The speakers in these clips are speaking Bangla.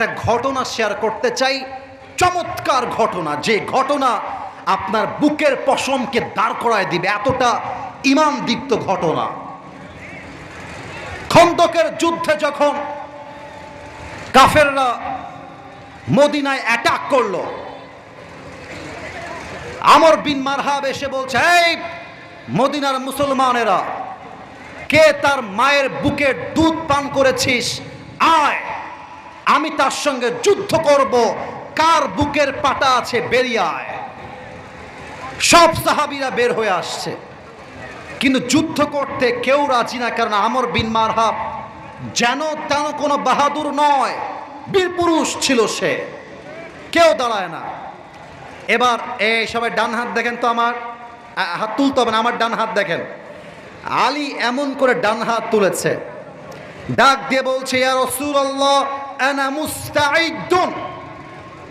একটা ঘটনা শেয়ার করতে চাই। চমৎকার ঘটনা, যে ঘটনা আপনার বুকের পশমকে দাঁড় করায় দিবে, এতটা ইমান দীপ্ত ঘটনা। খন্দকের যুদ্ধে যখন কাফেররা মদিনায় অ্যাটাক করল, আমর বিন মারহাব এসে বলছে, এই মদিনার মুসলমানেরা, কে তার মায়ের বুকে দুধ পান করেছিস? আয়। আমি তার সঙ্গে যুদ্ধ করব। কার বুকের পাটা আছে বেরিয়ে আয় সব সাহাবিরা বের হয়ে আসছে। কিন্তু যুদ্ধ করতে কেউ রাজি না, কারণ আমর বিন মারহাব যেন তেন কোনো বাহাদুর নয়, বীর পুরুষ ছিল সে। কেউ দাঁড়ায় না। এবার এই সবাই ডান হাত দেখেন তো আমার। হাত তুলতে হবে না, আমার ডান হাত দেখেন। আলী এমন করে ডান হাত তুলেছে। ডাক দিয়ে বলছে, ইয়া রাসূলুল্লাহ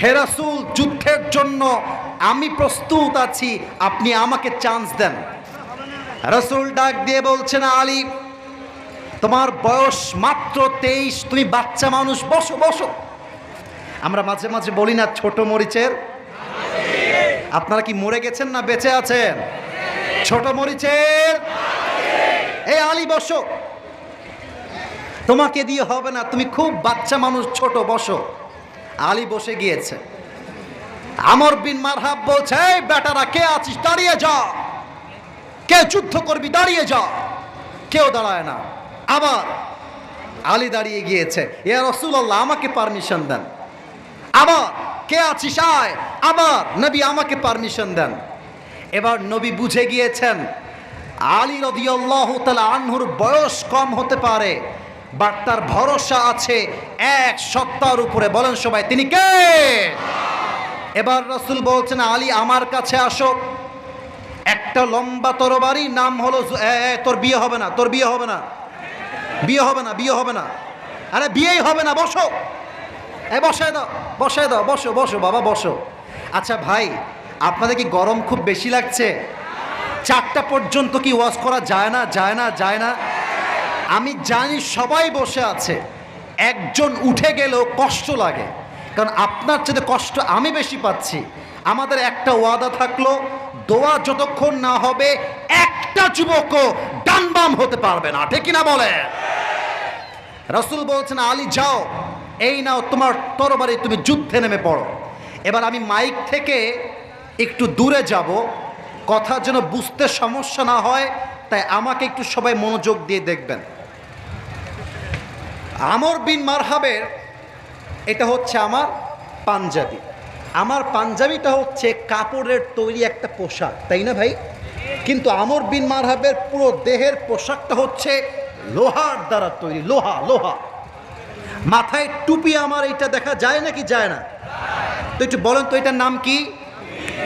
হে রাসূল, যুদ্ধের জন্য আমি প্রস্তুত আছি, আপনি আমাকে চান্স দেন। রাসূল ডাক দিয়ে বলছেন, আলী, তোমার বয়স মাত্র তেইশ, তুমি বাচ্চা মানুষ, বসো বসো। আমরা মাঝে মাঝে বলি না, ছোট মরিচের? আপনারা কি মরে গেছেন না বেঁচে আছেন? ছোট মরিচের? এই আলী, বসো। তোমাকে দিয়ে হবে না, তুমি খুব বাচ্চা মানুষ, ছোট, বসো। আলী বসে গিয়েছে। আমর বিন মারহাব বলছে বেটারা, কে আছিস? দাঁড়িয়ে যা। কে যুদ্ধ করবি? দাঁড়িয়ে যা। কেউ দাঁড়ায় না। আবার আলী দাঁড়িয়ে গিয়েছে, ইয়া রসুল্লাহ আমাকে পারমিশন দেন। আবার, কে আছিস? আয়। আবার, নবী, আমাকে পারমিশন দেন। এবার নবী বুঝে গিয়েছেন, আলী রদিয়াল্লাহ তালা আনহুর বয়স কম হতে পারে। বাট তার ভরসা আছে এক সত্তার উপরে। বলেন সবাই, তিনি কে? এবার রসুল বলছেন, আলী, আমার কাছে আসো। একটা লম্বা তরবারি, নাম হলো তোর বিয়ে হবে না, তোর বিয়ে হবে না। বিয়ে হবে না, বিয়ে হবে না। আরে, বিয়েই হবে না, বসো। এ, বসায় দাও বসায় দাও, বসো বসো, বাবা, বসো। আচ্ছা ভাই, আপনাদের কি গরম খুব বেশি লাগছে? চারটা পর্যন্ত কি ওয়াশ করা যায় না যায় না যায় না? আমি জানি সবাই বসে আছে। একজন উঠে গেলেও কষ্ট লাগে। কারণ আপনার চেয়ে কষ্ট আমি বেশি পাচ্ছি। আমাদের একটা ওয়াদা থাকল, দোয়া যতক্ষণ না হবে, একটা যুবকও ডানবাম হতে পারবে না। ঠিক না বলে? রাসূল বলছেন, আলী, যাও, এই নাও তোমার তরবারি, তুমি যুদ্ধে নেমে পড়ো। এবার আমি মাইক থেকে একটু দূরে যাব। কথা যেন বুঝতে সমস্যা না হয়, তাই আমাকে একটু সবাই মনোযোগ দিয়ে দেখবেন। আমর বিন মারহাবের, এটা হচ্ছে আমার পাঞ্জাবি। আমার পাঞ্জাবিটা হচ্ছে কাপড়ের তৈরি একটা পোশাক, তাই না ভাই? কিন্তু আমর বিন মারহাবের পুরো দেহের পোশাকটা হচ্ছে লোহার দ্বারা তৈরি, লোহা লোহা। মাথায় টুপি আমার এইটা দেখা যায় নাকি যায় না? তো একটু বলেন তো এটার নাম কি?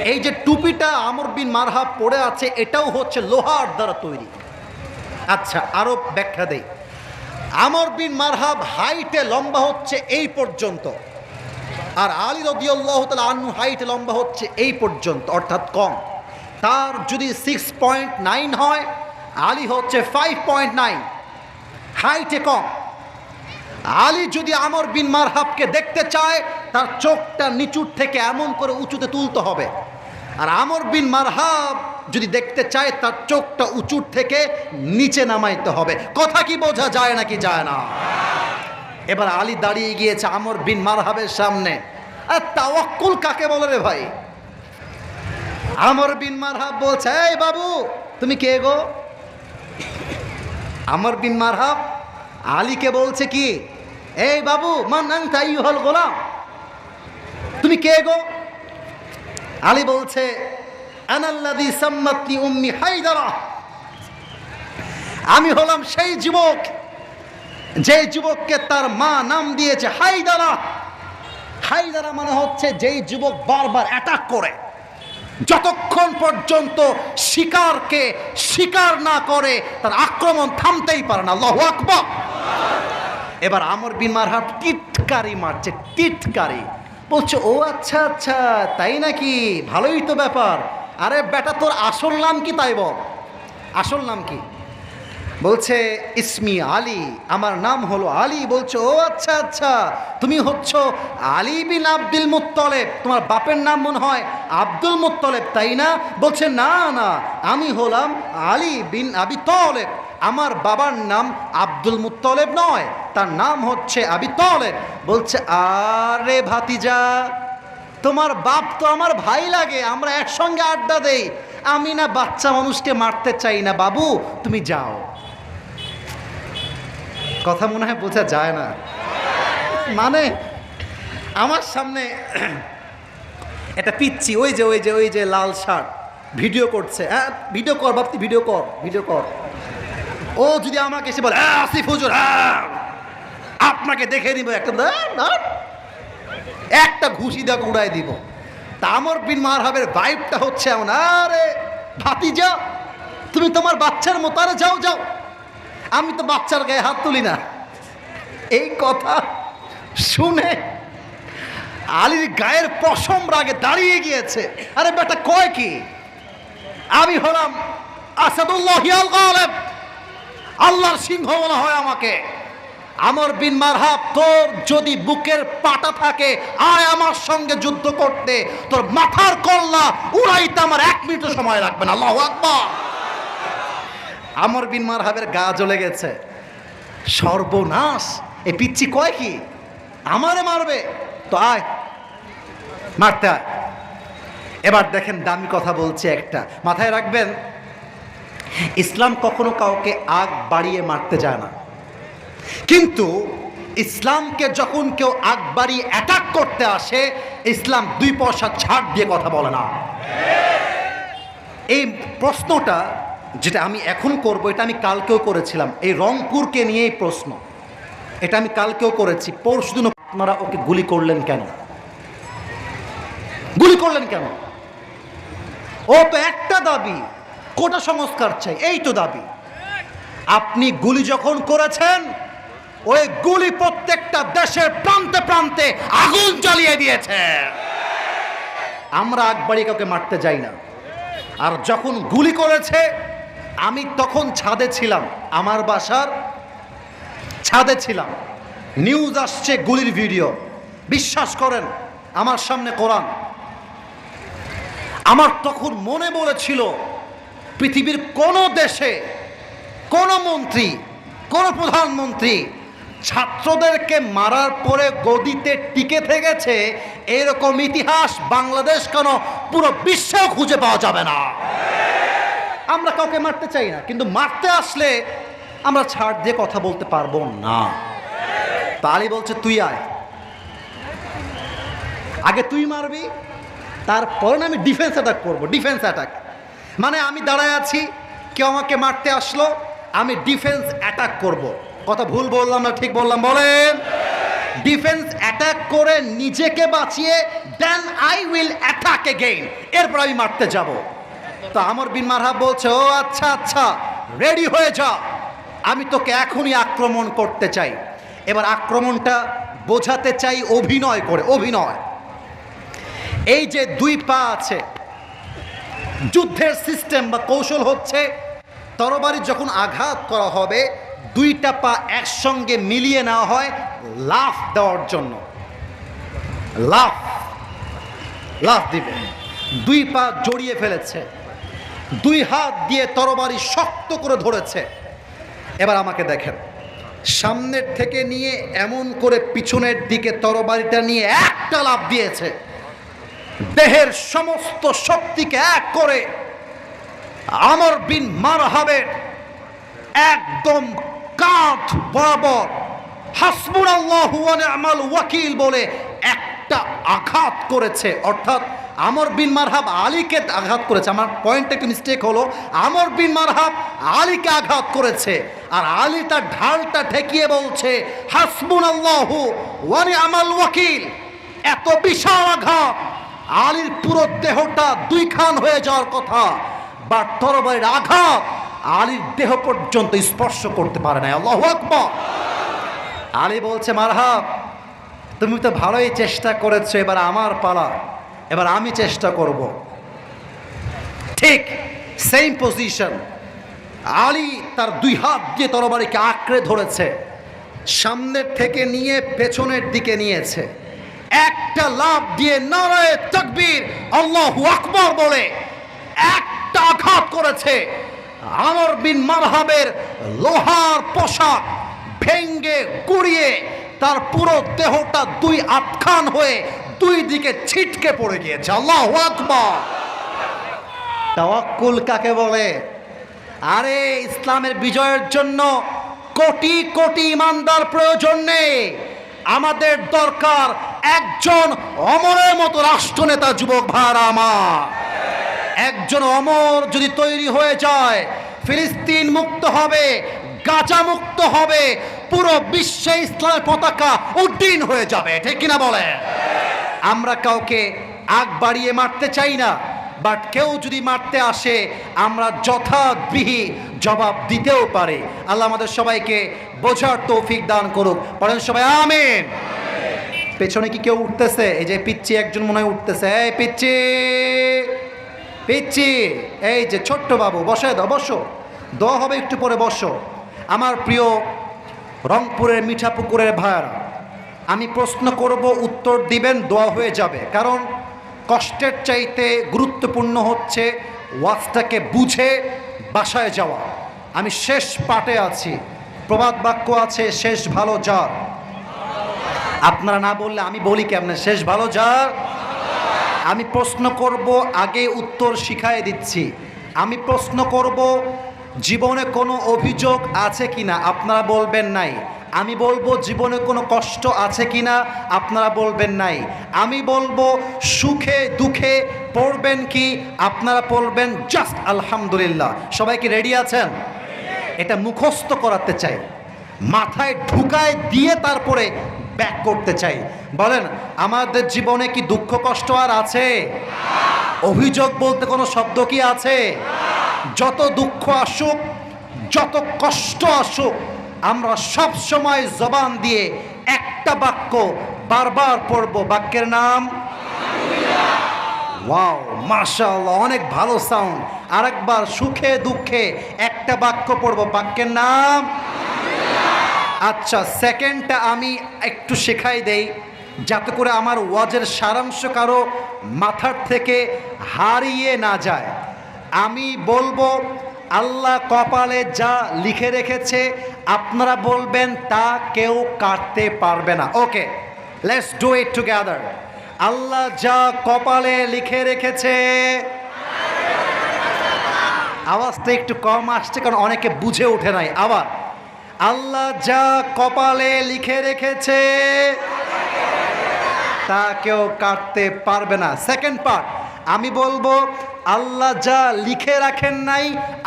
এই যে টুপিটা আমর বিন মারহাব পড়ে আছে, এটাও হচ্ছে লোহার দ্বারা তৈরি। আচ্ছা আরও ব্যাখ্যা দেই। আমর বিন মারহাব হাইটে লম্বা হচ্ছে এই পর্যন্ত। আর আলী রদিয়াল্লাহ তালা আন্নু হাইট লম্বা হচ্ছে এই পর্যন্ত, অর্থাৎ কম। তার যদি সিক্স পয়েন্ট নাইন হয়, আলী হচ্ছে ফাইভ পয়েন্ট নাইন হাইটে কম। আলী যদি আমর বিন মারহাবকে দেখতে চায়, তার চোখটা নিচুর থেকে এমন করে উঁচুতে তুলতে হবে। আর আমর বিন মারহাব যদি দেখতে চায়, তার চোখটা উঁচুর থেকে নিচে নামাইতে হবে। কথা কি বোঝা যায় নাকি যায় না? এবার আলী দাঁড়িয়ে গিয়েছে আমর বিন মারহাবের সামনে। আর তাওয়াক্কুল কাকে বলে রে ভাই? আমর বিন মারহাব বলছে, এই বাবু, তুমি কে গো? আমর বিন মারহাব আলীকে বলছে কি, এই বাবু, মান তাই হল গোলাম? তুমি কে গো? আলী বলছে উম্মি আমি হলাম সেই যুবক যে যুবককে তার মা নাম দিয়েছে হাইদারা হাইদারা মানে হচ্ছে যেই যুবক বারবার অ্যাটাক করে। যতক্ষণ পর্যন্ত শিকারকে শিকার না করে, তার আক্রমণ থামতেই পারে না। আল্লাহু আকবার। এবার আমর বিন মারহাব টিটকারি মারছে, টিটকারি। বলছে, ও আচ্ছা আচ্ছা তাই নাকি? ভালোই তো ব্যাপার। আরে বেটা, তোর আসল নাম কি তাই বল? আসল নাম কি? বলছে, ইসমি আলী, আমার নাম হলো আলী। বলছে, ও আচ্ছা আচ্ছা তুমি হচ্ছ আলী বিন আব্দুল মুত্তলেব। তোমার বাপের নাম মনে হয় আব্দুল মুত্তলেব, তাই না? বলছে, না না, আমি হলাম আলী বিন আবি তলেব। আমার বাবার নাম আব্দুল মুত্তলেব নয়, তার নাম হচ্ছে আবি তলেব। বলছে, আরে ভাতিজা তোমার বাপ তো আমার ভাই লাগে আমরা একসঙ্গে আড্ডা দেই। আমি না বাচ্চা মানুষকে মারতে চাই না বাবু তুমি যাও। কথা মনে হয় বোঝা যায় না। মানে আমার সামনে এটা পিচ্ছি ওই যে ওই যে ওই যে লাল শার্ট ভিডিও করছে। হ্যাঁ ভিডিও কর বাপতি ভিডিও কর ভিডিও কর। ও যদি আমাকে এসে বলে "হ্যাঁ, আসিফ হুজুর হ্যাঁ আপনাকে দেখে নিব একটা। একটা ঘুষি দেওয়া উড়াই দিব। তামর বিন মারহাবের ভাইবটা হচ্ছে এমন, আরে ভাতিজা, তুমি তোমার বাচ্চার মতো, আরে যাও যাও। আমি তো বাচ্চার গায়ে হাত তুলি না। এই কথা শুনে আলীর গায়ের পশম রাগে দাঁড়িয়ে গিয়েছে। আরে বেটা, কয় কি? আমি হলাম আসাদুল্লাহ আল্লাহর সিংহ বলা হয় আমাকে। আমর বিন মারহাব, তোর যদি বুকের পাটা থাকে, আয় আমার সঙ্গে যুদ্ধ করতে। তোর মাথার কল্লা উড়াইতে আমার এক মিনিটও সময় লাগবে না। আল্লাহ আকবার। আমর বিন মারহাবের গা জ্বলে গেছে। সর্বনাশ। এ পিচ্ছি কয় কি? আমারে মারবে? তো আয়, মারতে আয়। এবার দেখেন দামি কথা বলছে একটা। মাথায় রাখবেন, ইসলাম কখনো কাউকে আগ বাড়িয়ে মারতে যায় না। কিন্তু ইসলামকে যখন কেউ বাড়িয়ে অ্যাটাক করতে আসে, ইসলাম দুই পয়সা ছাড় দিয়ে কথা বলে না। এই প্রশ্নটা যেটা আমি এখন করব, এটা আমি কালকেও করেছিলাম। এই রংপুরকে নিয়েই প্রশ্ন। এটা আমি কালকেও করেছি। পরশু দিন আপনারা ওকে গুলি করলেন কেন? গুলি করলেন কেন? ও তো একটা দাবি, কোটা সংস্কার চাই, এই তো দাবি। আপনি গুলি যখন করেছেন ওই গুলি প্রত্যেকটা দেশের প্রান্তে প্রান্তে আগুন জ্বালিয়ে দিয়েছে। আমরা আকবাড়ি কাউকে মারতে যাই না। আর যখন গুলি করেছে, আমি তখন ছাদে ছিলাম, আমার বাসার ছাদে ছিলাম। নিউজ আসছে গুলির ভিডিও। বিশ্বাস করেন, আমার সামনে কোরআন। আমার তখন মনে বলেছিল, পৃথিবীর কোনো দেশে কোনো মন্ত্রী, কোনো প্রধানমন্ত্রী ছাত্রদেরকে মারার পরে গদিতে টিকে থেকেছে, এরকম ইতিহাস বাংলাদেশ কেন পুরো বিশ্বেও খুঁজে পাওয়া যাবে না। আমরা কাউকে মারতে চাই না, কিন্তু মারতে আসলে আমরা ছাড় দিয়ে কথা বলতে পারব না। তালি বলছে, তুই আয়। আগে তুই মারবি, তারপরে আমি ডিফেন্স অ্যাটাক করব ডিফেন্স অ্যাটাক মানে আমি দাঁড়ায় আছি, কেউ আমাকে মারতে আসলো, আমি ডিফেন্স অ্যাটাক করব। কথা ভুল বললাম না, ঠিক বললাম, বলেন। ডিফেন্স অ্যাটাক করে নিজেকে বাঁচিয়ে then I will attack again এরপর আমি মারতে যাব। তো আমর বিন মারহাব বলছে, ও আচ্ছা আচ্ছা রেডি হয়ে যা। আমি তোকে এখনই আক্রমণ করতে চাই। এবার আক্রমণটা বোঝাতে চাই অভিনয় করে, অভিনয়। এই যে দুই পা আছে, যুদ্ধের সিস্টেম বা কৌশল হচ্ছে, তরবারি যখন আঘাত করা হবে দুইটা পা একসঙ্গে মিলিয়ে নেওয়া হয় লাফ দেওয়ার জন্য। লাফ লাফ দিবে। দুই পা জড়িয়ে ফেলেছে। দুই হাত দিয়ে তরবারি শক্ত করে ধরেছে। এবার আমাকে দেখেন। সামনের থেকে নিয়ে এমন করে পিছনের দিকে তরবারিটা নিয়ে একটা লাভ দিয়েছে। দেহের সমস্ত শক্তিকে এক করে আমর বিন মারহাবের একদম কাঁধ বরাবর। হাসবুর আল্লাহ আমাল ওয়াকিল বলে একটা আঘাত করেছে। অর্থাৎ আমর বিন মারহাব আলীকে আঘাত করেছে। আমার পয়েন্ট একটু মিস্টেক হলো। আমর বিন মারহাব আলীকে আঘাত করেছে। আর আলী তার ঢালটা ঠেকিয়ে বলছে হাসবুন আল্লাহ ওয়ানি আমাল ওয়াকিল, এত বিশাল আঘাত। আলীর পুরো দেহটা দুই খান হয়ে যাওয়ার কথা। বা তরবারির আঘাত আলীর দেহ পর্যন্ত স্পর্শ করতে পারে না আল্লাহ আকবর। আলী বলছে, মারহাব, তুমি তো ভালোই চেষ্টা করেছ, এবার আমার পালা, এবার আমি চেষ্টা করব। ঠিক সেম পজিশন আলী তার দুই হাত দিয়ে তরবারিকে আঁকড়ে ধরেছে সামনের থেকে নিয়ে পেছনের দিকে নিয়েছে। একটা লাভ দিয়ে নারায় তকবীর আল্লাহ আকবর বলে, একটা আঘাত করেছে। আমর বিন মারহাবের লোহার পোশাক ভেঙ্গে গুড়িয়ে তার পুরো দেহটা দুই আটখান হয়ে দুই দিকে ছিটকে পড়ে গিয়েছে। আল্লাহ আকবর। তাওয়াক্কুল কাকে বলে? আরে, ইসলামের বিজয়ের জন্য কোটি কোটি ইমানদার প্রয়োজন নেই। আমাদের দরকার একজন অমরের মতো রাষ্ট্রনেতা, যুবক ভাড়া আমার। একজন অমর যদি তৈরি হয়ে যায়, ফিলিস্তিন মুক্ত হবে, গাজা মুক্ত হবে, পুরো বিশ্বে ইসলামের পতাকা উড্ডীন হয়ে যাবে, ঠিক কিনা বলে? আমরা কাউকে আগ বাড়িয়ে মারতে চাই না, বাট কেউ যদি মারতে আসে, আমরা যথাবিহি জবাব দিতেও পারি। আল্লাহ আমাদের সবাইকে বোঝার তৌফিক দান করুক। পড়েন সবাই, আমেন। পেছনে কি কেউ উঠতেছে? এই যে পিচ্ছি একজন মনে হয় উঠতেছে। এই পিচ্ছি পিচ্ছি, এই যে ছোট্ট বাবু বসে দাও, বসো। দ হবে একটু পরে, বসো। আমার প্রিয় রংপুরের মিঠাপুকুরের ভাইয়ারা, আমি প্রশ্ন করব, উত্তর দিবেন, দোয়া হয়ে যাবে। কারণ কষ্টের চাইতে গুরুত্বপূর্ণ হচ্ছে ওয়াজটাকে বুঝে বাসায় যাওয়া। আমি শেষ পাটে আছি। প্রবাদ বাক্য আছে, শেষ ভালো যার। আপনারা না বললে আমি বলি কেমনে? শেষ ভালো যার? আমি প্রশ্ন করব, আগে উত্তর শিখাই দিচ্ছি। আমি প্রশ্ন করব, জীবনে কোনো অভিযোগ আছে কি না আপনারা বলবেন নাই। আমি বলব, জীবনে কোনো কষ্ট আছে কি না আপনারা বলবেন নাই। আমি বলব, সুখে দুঃখে পড়বেন কি? আপনারা পড়বেন, জাস্ট আলহামদুলিল্লাহ। সবাই কি রেডি আছেন? এটা মুখস্থ করাতে চাই। মাথায় ঢুকায় দিয়ে তারপরে ব্যাক করতে চাই। বলেন, আমাদের জীবনে কি দুঃখ, কষ্ট আর আছে? অভিযোগ বলতে কোনো শব্দ কি আছে? যত দুঃখ আসুক, যত কষ্ট আসুক, আমরা সব সময় জবান দিয়ে একটা বাক্য বারবার পড়ব। বাক্যের নাম? ওয়াও, মাশাআল্লাহ, অনেক ভালো সাউন্ড আরেকবার সুখে দুঃখে একটা বাক্য পড়ব। বাক্যের নাম? আচ্ছা সেকেন্ডটা আমি একটু শেখাই দেই, যাতে করে আমার ওয়াজের সারাংশ কারও মাথার থেকে হারিয়ে না যায়। আমি বলব, আল্লাহ কপালে যা লিখে রেখেছে, আপনারা বলবেন, তা কেউ কাটতে পারবে না। Okay let's do it together আল্লাহ যা কপালে লিখে রেখেছে, আওয়াজটা একটু কম আসছে, কারণ অনেকে বুঝে ওঠে নাই। আবার আল্লাহ যা কপালে লিখে রেখেছে, তা কেউ কাটতে পারবে না। সেকেন্ড পার্ট আমি বলব, আল্লাহ যা লিখে রাখেন নাই,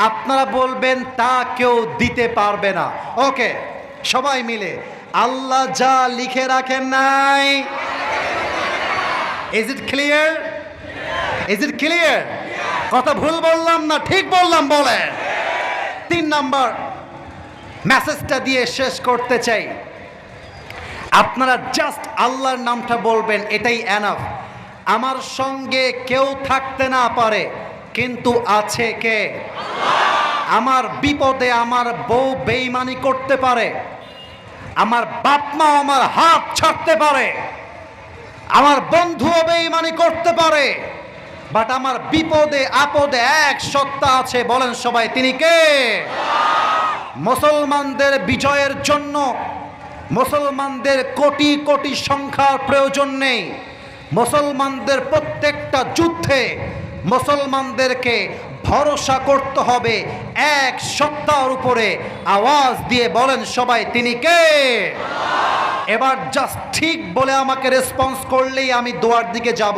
আপনারা বলবেন, তা কেউ দিতে পারবে না। ওকে সবাই মিলে, আল্লাহ যা লিখে রাখেন নাই is it clear is it clear কথা ভুল বললাম না, ঠিক বললাম, বলেন। তিন নাম্বার মেসেজটা দিয়ে শেষ করতে চাই। আপনারা জাস্ট আল্লাহর নামটা বলবেন, এটাই এনাফ আমার সঙ্গে কেউ থাকতে না পারে, কিন্তু আছে কে? আমার বিপদে আমার বউ বেইমানি করতে পারে, আমার বাপ মা আমার হাত ছাড়তে পারে, আমার বন্ধুও বেইমানি করতে পারে বাট আমার বিপদে, আপদে এক সত্তা আছে, বলেন সবাই, তিনি কে? মুসলমানদের বিজয়ের জন্য মুসলমানদের কোটি কোটি সংখ্যার প্রয়োজন নেই। মুসলমানদের প্রত্যেকটা যুদ্ধে মুসলমানদেরকে ভরসা করতে হবে। এক সপ্তাহর উপরে আওয়াজ দিয়ে বলেন সবাই, তিনি কে? এবার জাস্ট ঠিক বলে আমাকে রেসপন্স করলেই আমি দোয়ার দিকে যাব।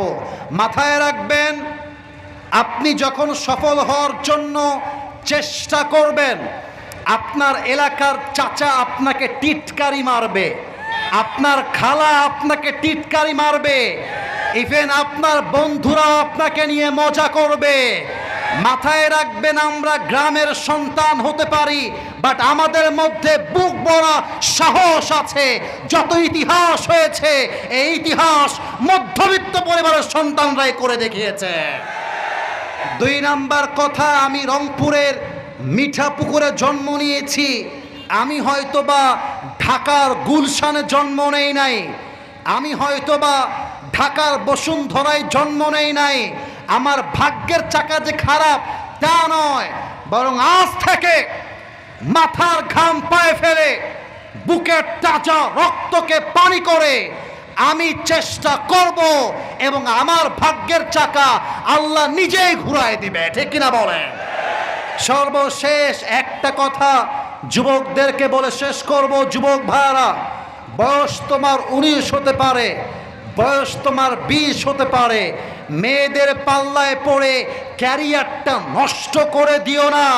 মাথায় রাখবেন, আপনি যখন সফল হওয়ার জন্য চেষ্টা করবেন আপনার এলাকার চাচা আপনাকে টিটকারি মারবে। আপনার খালা আপনাকে টিটকারি মারবে। ইভেন আপনার বন্ধুরা আপনাকে নিয়ে মজা করবে। মাথায় রাখবেন, আমরা গ্রামের সন্তান হতে পারি বাট আমাদের মধ্যে বুক বড়া সাহস আছে। যত ইতিহাস হয়েছে, এই ইতিহাস মধ্যবিত্ত পরিবারের সন্তানরাই করে দেখিয়েছে। দুই নাম্বার কথা, আমি রংপুরের মিঠা পুকুরে জন্ম নিয়েছি। আমি হয়তোবা ঢাকার গুলশানে জন্ম নেই নাই। আমি হয়তোবা ঢাকার বসুন্ধরায় জন্ম নেই নাই। আমার ভাগ্যের চাকা যে খারাপ, তা নয়। বরং আজ থেকে মাথার ঘাম পায়ে ফেলে, বুকের তাজা রক্তকে পানি করে আমি চেষ্টা করব এবং আমার ভাগ্যের চাকা আল্লাহ নিজেই ঘুরায় দিবে। ঠিক কিনা বলেন? সর্বশেষ একটা কথা যুবকদেরকে বলে শেষ করব, যুবক ভাইরা। বয়স তোমার উনিশ হতে পারে, বয়স তোমার বিশ হতে পারে। মেয়েদের পাল্লায় পড়ে ক্যারিয়ারটা নষ্ট করে দিও না।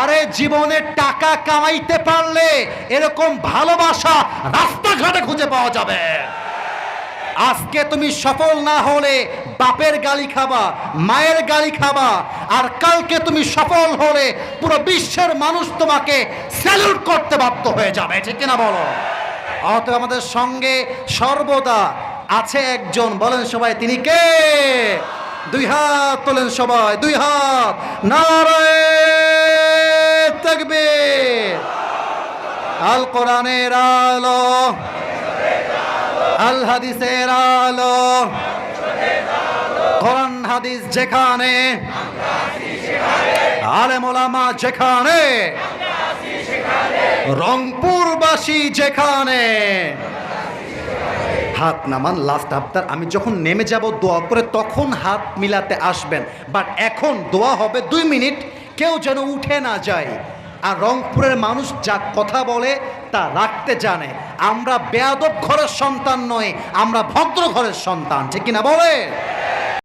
আরে জীবনে টাকা কামাইতে পারলে এরকম ভালোবাসা রাস্তাঘাটে খুঁজে পাওয়া যাবে। আজকে তুমি সফল না হলে বাপের গালি খাবা, মায়ের গালি খাবা, আর কালকে তুমি সফল হলে পুরো বিশ্বের মানুষ তোমাকে স্যালুট করতে বাধ্য হয়ে যাবে, ঠিক কিনা বলো? অতএব আমাদের সঙ্গে সর্বদা আছে একজন, বলেন সবাই, তিনি কে? দুই হাত তোলেন সবাই, দুই হাত। নারায় তাকবীর। আল কোরআনের আলো। আল হাদিসের আলো। কোরআন হাদিস যেখানে, আলেম যেখানে, রংপুরবাসী যেখানে। হাত নামান লাস্ট আফতার আমি যখন নেমে যাব দোয়া করে, তখন হাত মিলাতে আসবেন। বাট এখন দোয়া হবে দুই মিনিট, কেউ যেন উঠে না যায়। আর রংপুরের মানুষ যা কথা বলে তা রাখতে জানে। আমরা বেয়াদব ঘরের সন্তান নয় আমরা ভদ্র ঘরের সন্তান, ঠিক কিনা বলে